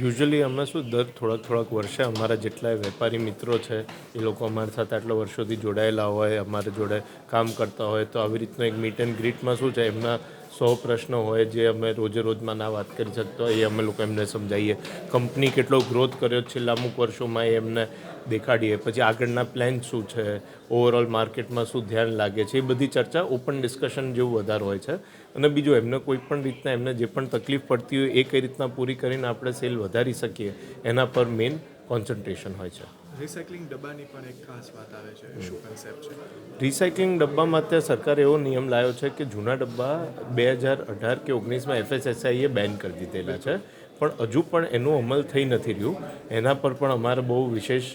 Usually અમે શું, દર થોડાક થોડાક વર્ષે અમારા જેટલા વેપારી મિત્રો છે, એ લોકો અમારી સાથે આટલા વર્ષોથી જોડાયેલા હોય, અમારી જોડે કામ કરતા હોય, તો આવી રીતનો એક મીટ એન્ડ ગ્રીટમાં શું છે, એમના સો પ્રશ્નો હોય, જે અમે રોજે રોજમાં ના વાત કરી શકતા એ અમે લોકો એમને સમજાવીએ. કંપની કેટલો ગ્રોથ કર્યો છેલ્લા અમુક વર્ષોમાં એ એમને દેખાડીએ. પછી આગળના પ્લાન શું છે ઓવરઓલ માર્કેટમાં શું ધ્યાન લાગે છે, એ બધી ચર્ચા ઓપન ડિસ્કશન જેવું વધારે હોય છે. અને બીજું એમને કોઈ પણ રીતના એમને જે પણ તકલીફ પડતી હોય એ કઈ રીતના પૂરી કરીને આપણે સેલ વધારી શકીએ એના પર મેઇન કોન્સન્ટ્રેશન હોય છે. રિસાયકલિંગ ડબ્બાની પણ એક ખાસ વાત આવે છે શું કન્સેપ્ટ છે? રિસાયકલિંગ ડબ્બામાં અત્યારે સરકારે એવો નિયમ લાવ્યો છે કે જૂના ડબ્બા બે હજાર અઢાર કે ઓગણીસમાં એફએસએસઆઈએ બેન કરી દીધેલા છે. પણ હજુ પણ એનું અમલ થઈ નથી રહ્યું. એના પર પણ અમારે બહુ વિશેષ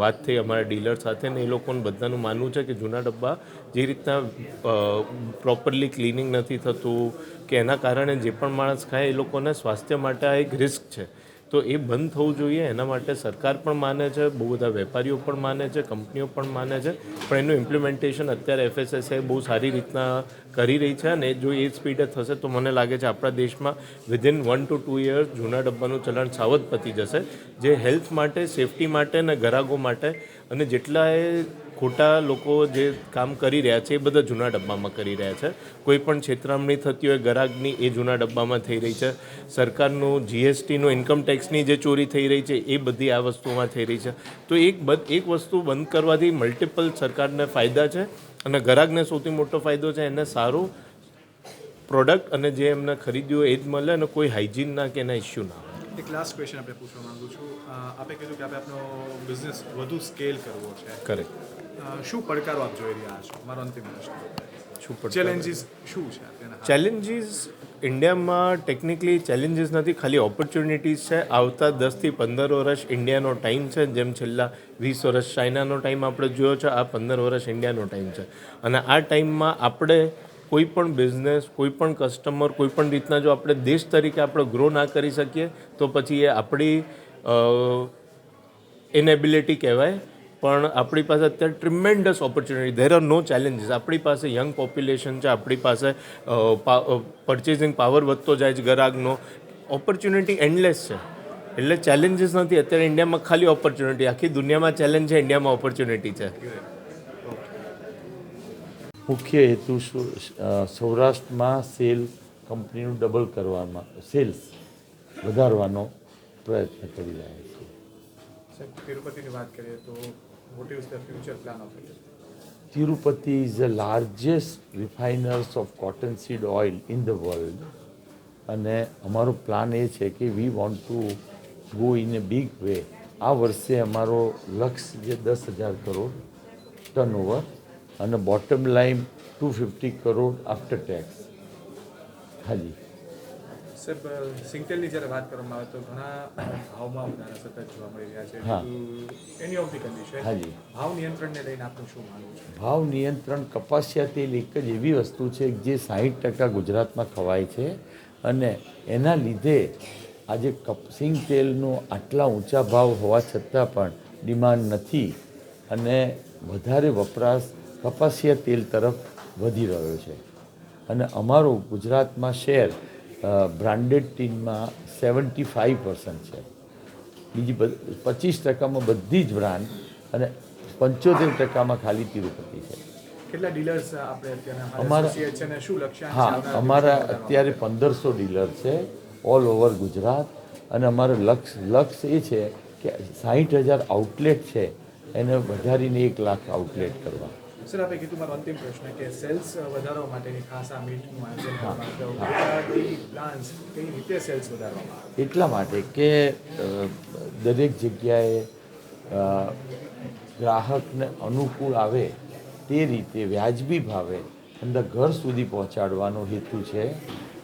વાત થઈ અમારા ડીલર સાથે ને એ લોકોનું બધાનું માનવું છે કે જૂના ડબ્બા જે રીતના પ્રોપરલી ક્લિનિંગ નથી થતું કે એના કારણે જે પણ માણસ ખાય એ લોકોને સ્વાસ્થ્ય માટે આ એક રિસ્ક છે. તો એ બંધ થવું જોઈએ. એના માટે સરકાર પણ માને છે, બહુ બધા વેપારીઓ પણ માને છે, કંપનીઓ પણ માને છે. પણ એનું ઇમ્પ્લિમેન્ટેશન અત્યારે એફએસએસઆઈ બહુ સારી રીતના કરી રહી છે અને જો એ સ્પીડે થશે તો મને લાગે છે આપણા દેશમાં within one two two years જૂના ડબ્બાનું ચલણ સાવધ પતી જશે. જે હેલ્થ માટે સેફટી માટે અને ગ્રાહકો માટે અને જેટલાએ ખોટા લોકો જે કામ કરી રહ્યા છે એ બધા જૂના ડબ્બામાં કરી રહ્યા છે. કોઈ પણ છેતરામણી થતી હોય, ગરાગની, એ જૂના ડબ્બામાં થઈ રહી છે. સરકારનું જીએસટીનું ઇન્કમ ટેક્સની જે ચોરી થઈ રહી છે, એ બધી આ વસ્તુમાં થઈ રહી છે. તો એક બધ, એક વસ્તુ બંધ કરવાથી મલ્ટિપલ સરકારને ફાયદા છે અને ગરાગને સૌથી મોટો ફાયદો છે, એને સારું પ્રોડક્ટ અને જે એમને ખરીદ્યું એ જ મળે અને કોઈ હાઇજીનના કે એના ઇસ્યુ ના એક લાસ્ટ ક્વેશ્ચન આપણે પૂછવા માંગુ છું. આપે કીધું કે આપણે આપણો બિઝનેસ વધુ સ્કેલ કરવો છે. કરેક્ટ શું પડકારો આપ જોઈ રહ્યા છો? મારો અંતિમ પ્રશ્ન. શું ચેલેન્જીસ શું છે ચેલેન્જીસ ઇન્ડિયામાં ટેકનિકલી ચેલેન્જીસ નથી ખાલી ઓપોર્ચ્યુનિટીઝ છે. આવતા દસથી પંદર વર્ષ ઇન્ડિયાનો ટાઈમ છે જેમ છેલ્લા વીસ વર્ષ ચાઇનાનો ટાઈમ આપણે જોયો છે આ પંદર વર્ષ ઇન્ડિયાનો ટાઈમ છે. અને આ ટાઈમમાં આપણે કોઈ પણ બિઝનેસ કોઈ પણ કસ્ટમર કોઈ પણ રીતના જો આપણે દેશ તરીકે આપણે ગ્રો ના કરી શકીએ, તો પછી એ આપણી ઇનેબિલિટી કહેવાય. પણ આપણી પાસે અત્યારે tremendous opportunity there are no challenges આપણી પાસે યંગ પોપ્યુલેશન છે, આપણી પાસે પરચેઝિંગ પાવર વધતો જાય છે ગ્રાહકનો. ઓપોર્ચ્યુનિટી એન્ડલેસ છે. એટલે ચેલેન્જીસ નથી. અત્યારે ઇન્ડિયામાં ખાલી ઓપોર્ચ્યુનિટી આખી દુનિયામાં ચેલેન્જ છે ઇન્ડિયામાં ઓપોર્ચ્યુનિટી છે. મુખ્ય હેતુ સૌરાષ્ટ્રમાં સેલ કંપનીનું ડબલ કરવામાં સેલ્સ વધારવાનો પ્રયત્ન કરી રહ્યા છીએ તિરુપતિની વાત કરીએ તો what is the future plan of it Tirupati is the largest refiners of cotton seed oil in the world અને અમારો પ્લાન એ છે કે we want to go in a big way આ વર્ષે અમારો લક્ષ્ય જે દસ હજાર કરોડ ટર્નઓવર અને bottom line two fifty crore after tax હાજી. સાહેબ સિંગટેલની જ્યારે વાત કરવામાં આવે તો ઘણા ભાવમાં વધારા સતત જોવા મળી રહ્યા છે. હા. એની ઓફ ધી કન્ડિશન હાજી. ભાવ નિયંત્રણને લઈને આપનું શું માનવું છે? ભાવ નિયંત્રણ કપાસિયા તેલ એક જ એવી વસ્તુ છે જે સાહીઠ ટકા ગુજરાતમાં ખવાય છે અને એના લીધે આજે કપસિંગ તેલનો આટલા ઊંચા ભાવ હોવા છતાં પણ ડિમાન્ડ નથી અને વધારે વપરાશ કપાસિયા તેલ તરફ વધી રહ્યો છે. અને અમારું ગુજરાતમાં શેર બ્રાન્ડેડ ટીનમાં સેવન્ટી ફાઇવ પર્સન્ટ છે. બીજી પચીસ ટકામાં બધી જ બ્રાન્ડ અને પંચોતેર ટકામાં ખાલી તિરુપતિ છે. કેટલા ડીલર્સ આપણે અમારા- શું હા અમારા અત્યારે પંદરસો ડીલર છે ઓલ ઓવર ગુજરાત. અને અમારો લક્ષ્ય લક્ષ્ય એ છે કે સાહીઠ હજાર આઉટલેટ છે. એને વધારીને એક લાખ આઉટલેટ કરવા. સર આપે કીધું મારો અંતિમ પ્રશ્ન કે સેલ્સ વધારવા માટેની ખાસ આ મીટનું આયોજન પ્લાન્સ કઈ રીતે સેલ્સ વધારવામાં એટલા માટે કે દરેક જગ્યાએ ગ્રાહકને અનુકૂળ આવે તે રીતે વ્યાજબી ભાવે અંદર ઘર સુધી પહોંચાડવાનો હેતુ છે.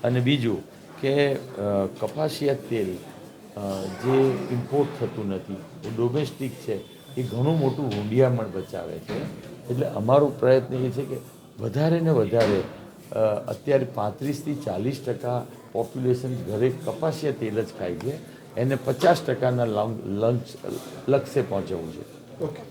અને બીજું કે કપાસિયા તેલ જે ઇમ્પોર્ટ થતું નથી ડોમેસ્ટિક છે એ ઘણું મોટું હુંડિયામણ બચાવે છે. એટલે અમારો પ્રયત્ન એ છે કે વધારે ને વધારે અત્યારે પાંત્રીસથી ચાલીસ ટકા પોપ્યુલેશન ઘરે કપાસિયા તેલ જ ખાય છે. એને પચાસ ટકાના લંચ, લક્ષ્ય પહોંચવું છે. ઓકે.